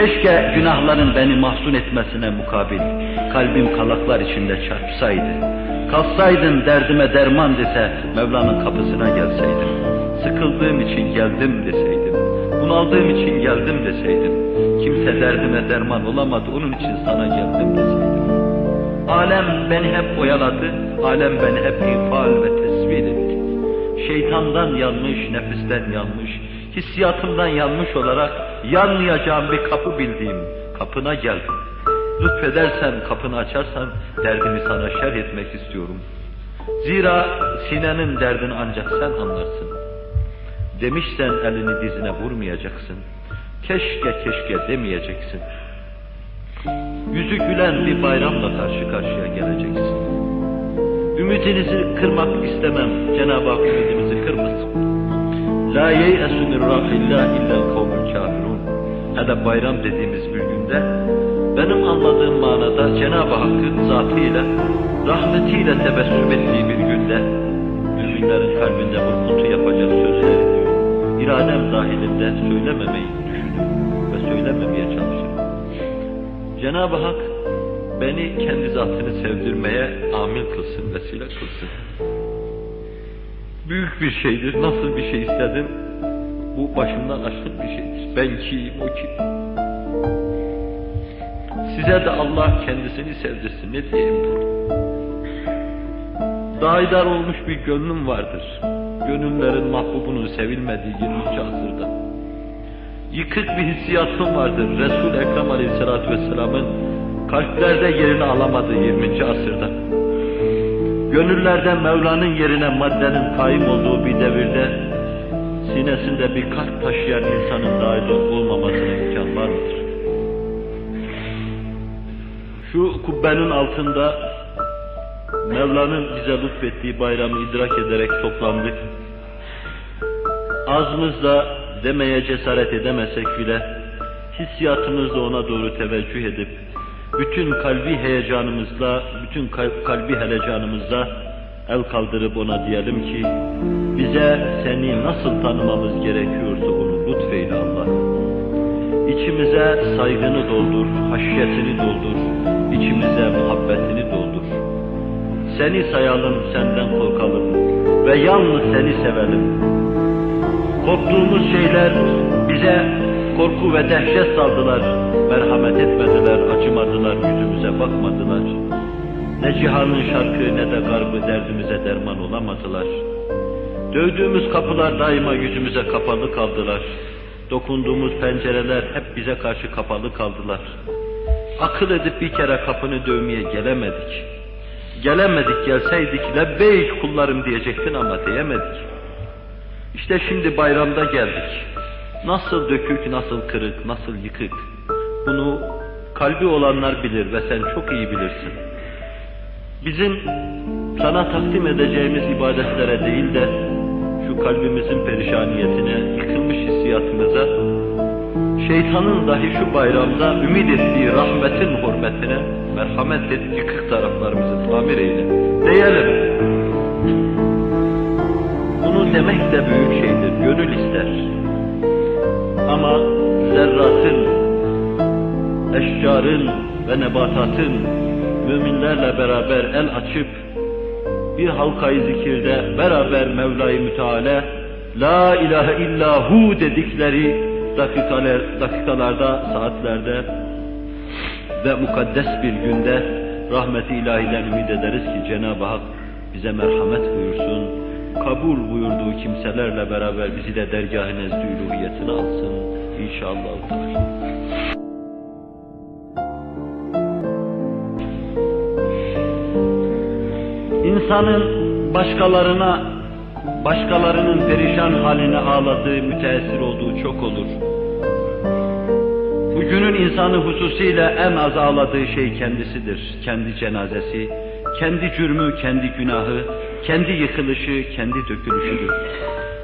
Keşke günahların beni mahzun etmesine mukabil kalbim kalaklar içinde çarpsaydı. Kalsaydın derdime derman dese Mevla'nın kapısına gelseydim. Sıkıldığım için geldim deseydim. Bunaldığım için geldim deseydim. Kimse derdime derman olamadı onun için sana geldim deseydim. Alem beni hep oyaladı, alem beni hep ifal ve tesvir etti. Şeytandan yanmış, nefisten yanmış, hissiyatımdan yanmış olarak yanmayacağım bir kapı bildiğim kapına geldim. Lütfedersen kapını açarsan derdimi sana şerh etmek istiyorum. Zira sinenin derdini ancak sen anlarsın. Demişsen elini dizine vurmayacaksın. Keşke keşke demeyeceksin. Yüzü gülen bir bayramla karşı karşıya geleceksin. Ümidinizi kırmak istemem. Cenab-ı Hak ümidimizi kırmasın. La yeyesu min rahillah illa kavmül kafirun. Hele bayram dediğimiz bir günde benim anladığım manada Cenab-ı Hakk'ın zatıyla, rahmetiyle tebessüm ettiği bir günde müminlerin kalbinde burkuntu yapacak sözleri diyor. İradem dahilinde söylememeyi düşünüyorum ve söylememeye çalışırım. Cenab-ı Hak beni kendi zatını sevdirmeye amil kılsın, vesile kılsın. Büyük bir şeydir. Nasıl bir şey istedim? Bu başımdan aşkın bir şeydir. Ben kim, o kim? Size de Allah kendisini sevdirsin. Ne diyeyim burada? Daidar olmuş bir gönlüm vardır. Gönüllerin mahbubunun sevilmediği 20. asırda. Yıkık bir hissiyatım vardır. Resul-i Ekrem Aleyhisselatü Vesselam'ın kalplerde yerini alamadığı 20. asırda. Gönüllerde Mevla'nın yerine maddenin kaim olduğu bir devirde sinesinde bir kalp taşıyan insanın dahil olmamasına imkan var mıdır? Şu kubbenin altında Mevla'nın bize lütfettiği bayramı idrak ederek toplandık. Ağzımızla demeye cesaret edemesek bile hissiyatımızla ona doğru teveccüh edip bütün kalbi heyecanımızla, bütün kalbi helecanımızla el kaldırıp ona diyelim ki bize seni nasıl tanımamız gerekiyorsa onu lütfeyle Allah. İçimize saygını doldur, haşyetini doldur, içimize muhabbetini doldur. Seni sayalım, senden korkalım ve yalnız seni sevelim. Korktuğumuz şeyler bize korku ve dehşet saldılar. Merhamet etmediler, acımadılar, yüzümüze bakmadılar. Ne cihanın şarkı ne de garbı derdimize derman olamadılar. Dövdüğümüz kapılar daima yüzümüze kapalı kaldılar. Dokunduğumuz pencereler hep bize karşı kapalı kaldılar. Akıl edip bir kere kapını dövmeye gelemedik. Gelemedik gelseydik lebbeyk kullarım diyecektin ama diyemedik. İşte şimdi bayramda geldik. Nasıl dökük, nasıl kırık, nasıl yıkık. Bunu kalbi olanlar bilir ve sen çok iyi bilirsin. Bizim sana takdim edeceğimiz ibadetlere değil de şu kalbimizin perişaniyetine, yıkılmış hissiyatımıza, şeytanın dahi şu bayramda ümit ettiği rahmetin hürmetine merhamet et, yıkık taraflarımızı tamir eyle. Diyelim. Bunu demek de büyük şeydir, gönül ister. Ama zerratın, eşcarın ve nebatatın müminlerle beraber el açıp bir halkayı zikirde beraber Mevla-i Müteala La ilahe illahu dedikleri dakikalar, dakikalarda, saatlerde ve mukaddes bir günde rahmeti ilahiden ümit ederiz ki Cenab-ı Hak bize merhamet buyursun, kabul buyurduğu kimselerle beraber bizi de dergâh-ı nezdü alsın inşallah. İnsanın başkalarına, başkalarının perişan haline ağladığı, müteessir olduğu çok olur. Bugünün insanı hususiyle en az ağladığı şey kendisidir. Kendi cenazesi, kendi cürmü, kendi günahı, kendi yıkılışı, kendi dökülüşüdür.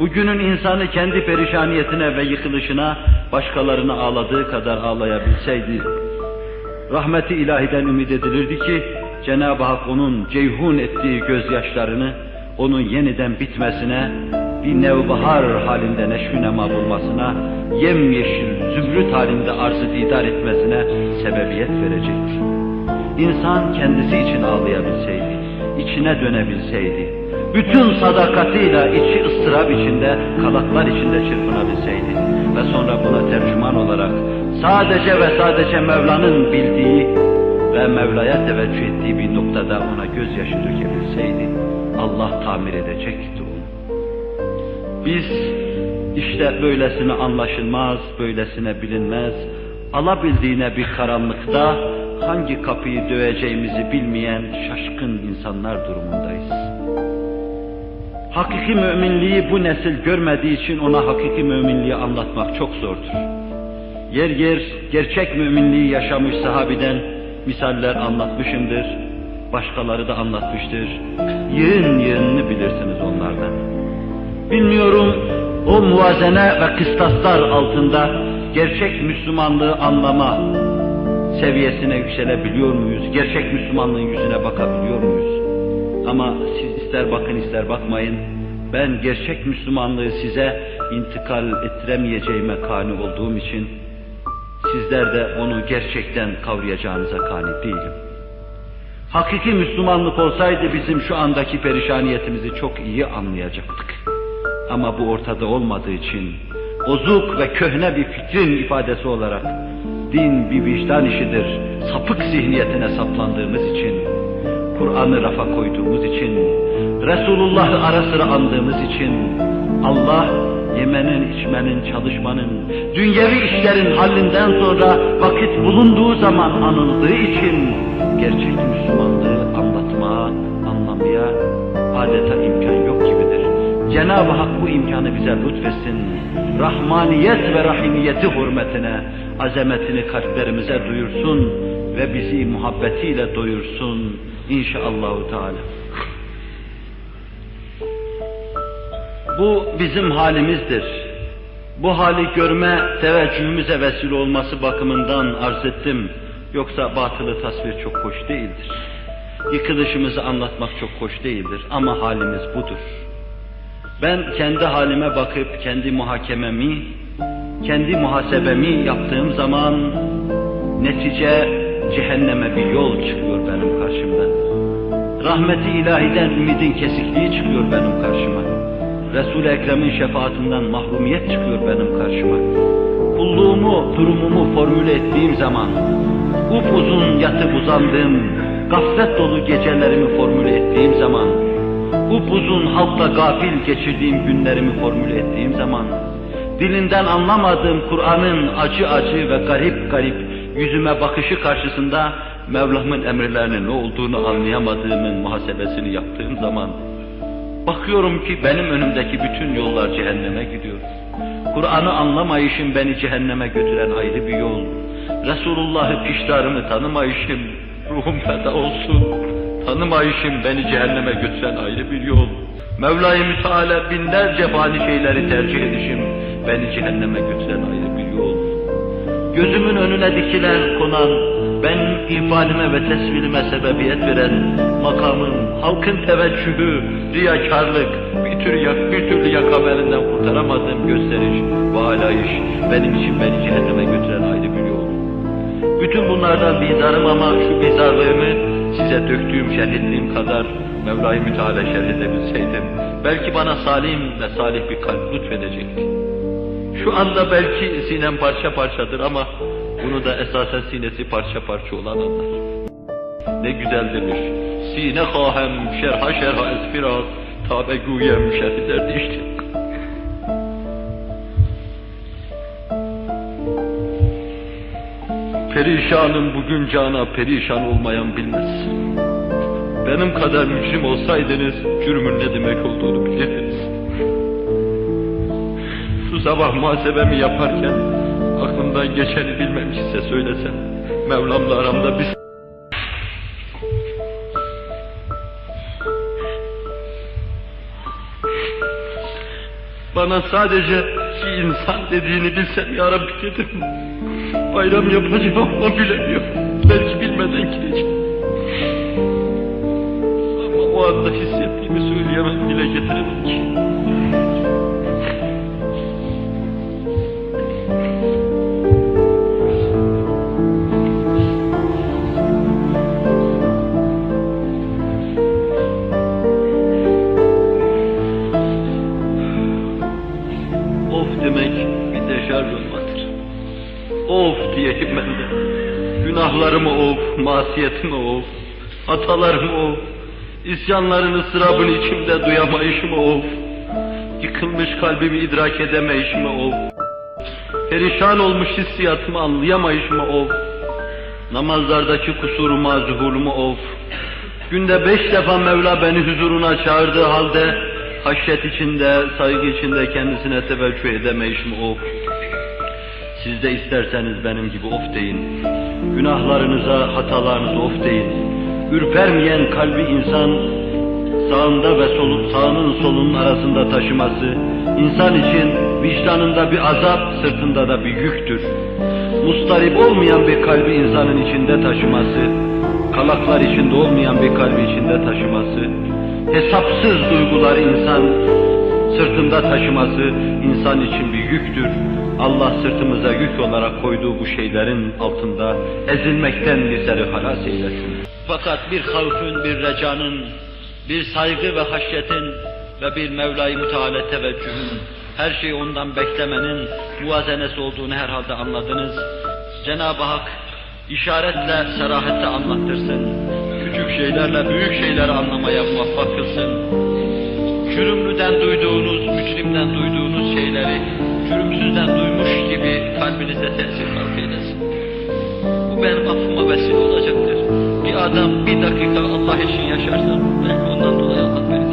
Bugünün insanı kendi perişaniyetine ve yıkılışına başkalarını ağladığı kadar ağlayabilseydi, rahmeti ilahiden ümit edilirdi ki, Cenab-ı Hak onun ceyhun ettiği gözyaşlarını, onun yeniden bitmesine, bir nevbahar halinde neşvü nema bulmasına, yemyeşil zümrüt halinde arzı didar etmesine sebebiyet verecekti. İnsan kendisi için ağlayabilseydi, içine dönebilseydi, bütün sadakatiyle içi ıstırap içinde, kalaklar içinde çırpınabilseydi ve sonra buna tercüman olarak sadece ve sadece Mevla'nın bildiği ve Mevla'ya teveccüh ettiği bir noktada ona gözyaşı dökebilseydi, Allah tamir edecekti onu. Biz işte böylesine anlaşılmaz, böylesine bilinmez, alabildiğine bir karanlıkta hangi kapıyı döveceğimizi bilmeyen şaşkın insanlar durumundayız. Hakiki müminliği bu nesil görmediği için ona hakiki müminliği anlatmak çok zordur. Yer yer gerçek müminliği yaşamış sahabiden misaller anlatmışımdır. Başkaları da anlatmıştır. Yığın yığınını bilirsiniz onlardan. Bilmiyorum o muvazene ve kıstaslar altında gerçek Müslümanlığı anlama seviyesine yükselebiliyor muyuz? Gerçek Müslümanlığın yüzüne bakabiliyor muyuz? Ama siz ister bakın ister bakmayın, ben gerçek Müslümanlığı size intikal ettiremeyeceğime kani olduğum için, sizler de onu gerçekten kavrayacağınıza kani değilim. Hakiki Müslümanlık olsaydı bizim şu andaki perişaniyetimizi çok iyi anlayacaktık. Ama bu ortada olmadığı için, bozuk ve köhne bir fikrin ifadesi olarak, din bir vicdan işidir, sapık zihniyetine saplandığımız için, Kur'an'ı rafa koyduğumuz için, Resulullah'ı ara sıra andığımız için, Allah yemenin, içmenin, çalışmanın, dünyevi işlerin hallinden sonra vakit bulunduğu zaman anıldığı için gerçek Müslümanlığı anlatmaya, anlamaya adeta imkan yok gibidir. Cenab-ı Hak bu imkanı bize lütfetsin. Rahmaniyet ve rahimiyeti hürmetine azametini kalplerimize duyursun ve bizi muhabbetiyle doyursun inşallahü teala. Bu bizim halimizdir. Bu hali görme teveccühümüze vesile olması bakımından arz ettim. Yoksa batılı tasvir çok hoş değildir. Yıkılışımızı anlatmak çok hoş değildir ama halimiz budur. Ben kendi halime bakıp kendi muhakememi, kendi muhasebemi yaptığım zaman netice cehenneme bir yol çıkıyor benim karşımdan. Rahmeti ilahiden ümidin kesikliği çıkıyor benim karşıma. Resul-i Ekrem'in şefaatinden mahrumiyet çıkıyor benim karşıma. Kulluğumu, durumumu formüle ettiğim zaman, upuzun yatıp uzandığım, gaflet dolu gecelerimi formüle ettiğim zaman, upuzun halkla gafil geçirdiğim günlerimi formüle ettiğim zaman, dilinden anlamadığım Kur'an'ın acı acı ve garip garip yüzüme bakışı karşısında Mevlam'ın emirlerinin ne olduğunu anlayamadığımın muhasebesini yaptığım zaman, bakıyorum ki benim önümdeki bütün yollar cehenneme gidiyor. Kur'an'ı anlamayışım beni cehenneme götüren ayrı bir yol. Resulullah'ı piştarını tanımayışım, ruhum feda olsun. Tanımayışım beni cehenneme götüren ayrı bir yol. Mevla-i Müteala binlerce fani şeyleri tercih edişim beni cehenneme götüren ayrı bir yol. Gözümün önüne dikilen konan, benim ifadime ve tesvirime sebebiyet veren makamın, halkın teveccühü, riyakarlık, bir tür yak, bir türlü yakamelinden kurtaramadığım gösteriş ve alayış benim için beni cehenneme götüren ayrı bir yol. Bütün bunlardan bizarım ama şu bizarlığımı size döktüğüm, şerh ettiğim kadar Mevla-i Müteala şerh edebilseydim, belki bana salim ve salih bir kalp lütfedecekti. Şu anda belki sinem parça parçadır ama bunu da esasen sinesi parça parça olan anlar. Ne güzel demiş. Sine kahem şerha şerha esfiraz tabe güyem şerhi derdi işte. Perişanım bugün cana perişan olmayan bilmez. Benim kadar mücrim olsaydınız cürmün ne demek olduğunu bilirdiniz. Şu sabah muhasebemi yaparken aklımdan geçeni bilmem size söylesem. Mevlam'la aramda bir Bana sadece bir insan dediğini bilsem ya Rabbi dedim. Bayram yapacağım ama bilemiyorum. Belki bilmeden gideceğim. Ama o anda hissettiğimi söyleyemem, dile getiremem ki. Masiyetimi of, hatalarımı of, isyanların ıstırabını içimde duyamayışımı of, yıkılmış kalbimi idrak edemeyişimi of, perişan olmuş hissiyatımı anlayamayışımı of, namazlardaki kusuruma, zuhurumu of, günde beş defa Mevla beni huzuruna çağırdığı halde, haşyet içinde, saygı içinde kendisine teveccüh edemeyişimi of, siz de isterseniz benim gibi of deyin. Günahlarınıza, hatalarınıza of deyin. Ürpermeyen kalbi insan sağında ve solun, sağının solunun arasında taşıması, insan için vicdanında bir azap, sırtında da bir yüktür. Mustarip olmayan bir kalbi insanın içinde taşıması, kalaklar içinde olmayan bir kalbi içinde taşıması, hesapsız duyguları insan sırtında taşıması insan için bir yüktür. Allah sırtımıza yük olarak koyduğu bu şeylerin altında ezilmekten bizleri halas eylesin. Fakat bir havfün, bir recanın, bir saygı ve haşyetin ve bir Mevla-i Müteala teveccühün, her şeyi ondan beklemenin muvazenesi olduğunu herhalde anladınız. Cenab-ı Hak işaretle, serahatle anlattırsın. Küçük şeylerle büyük şeyleri anlamaya muvaffak kılsın. Cürümlüden duyduğunuz, mücrimden duyduğunuz şeyleri cürümsüzden duymuş gibi kalbinize tesir halk eylesin. Bu benim affıma vesile olacaktır. Bir adam bir dakika Allah için yaşarsa belki ondan dolayı Allah